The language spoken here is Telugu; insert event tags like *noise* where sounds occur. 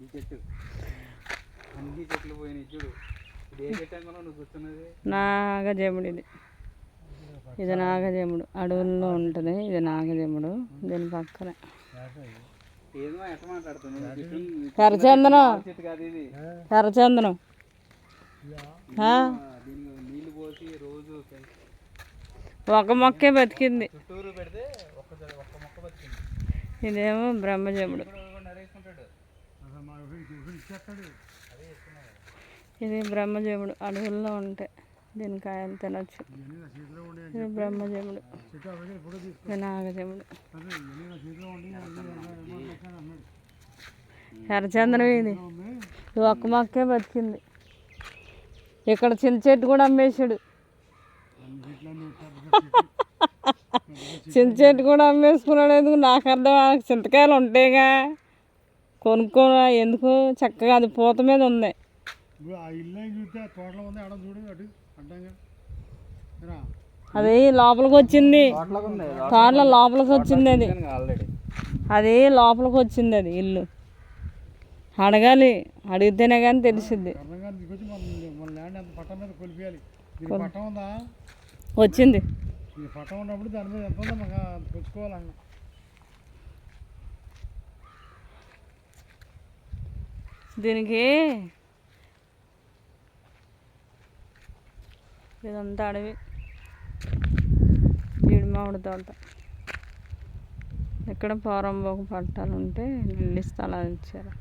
ఈ చెట్టు. అన్ని చెట్లు పోయినాయి చూడు. ఇది ఏ చెట్టు అనుకున్నావు? నువ్వు కూర్చున్నది నాగజముడు ఇది ఇది నాగజముడు. అడవుల్లో ఉంటుంది. ఇది నాగజముడు. దీని పక్కన. ఏదో మాట్లాడుతున్నావు? ఈ ఎర్రచందనం చెట్టు కాదు ఇది. ఎర్రచందనం ఆ? ఆ, దీనికి నీళ్ళు పోసి రోజు పెంచ- ఒక మొక్కే బతికింది. చుట్టూరు పెడితే ఒక్క జ- ఒక్క మొక్క బతికింది. ఇదేమో బ్రహ్మజముడు ఇప్పుడు కూడా నరేసుకుంటాడు అదే ఇస్తున్నాడు ఇది బ్రహ్మజముడు అడవుల్లో ఉంటాయి దీని కాయలు తినొచ్చు ఇది బ్రహ్మజముడు. ఇది. నాగజముడు ఎర్రచందనం ఇది ఇది ఒక్క మొక్కే బతికింది. ఇక్కడ చిన్న చెట్టు కూడా అమ్మేశాడు. *laughs* చిన్న చెట్టు కూడా అమ్మేసుకున్నాడు. ఎందుకు? నాకు అర్థం చింతకాయలు ఉంటాయిగా. కొనుక్కో ఎందుకు? చక్కగా అది పూత మీద ఉంది. అది లోపలికి వచ్చింది. తోటలో లోపలికి వచ్చింది అది. అది లోపలికి వచ్చింది అది ఇల్లు. అడగాలి అడిగితేనే కానీ తెలిసిద్ది ఉందా? వచ్చింది. పట్టం ఉన్నప్పుడు దాని మీద ఎంత ఉందో దీనికి ఇదంతా అడవి. జీడి మామిడి తోట. ఇక్కడ పోరంబోకు పట్టాలు ఉంటే నిండి స్థలాలు ఇచ్చారు.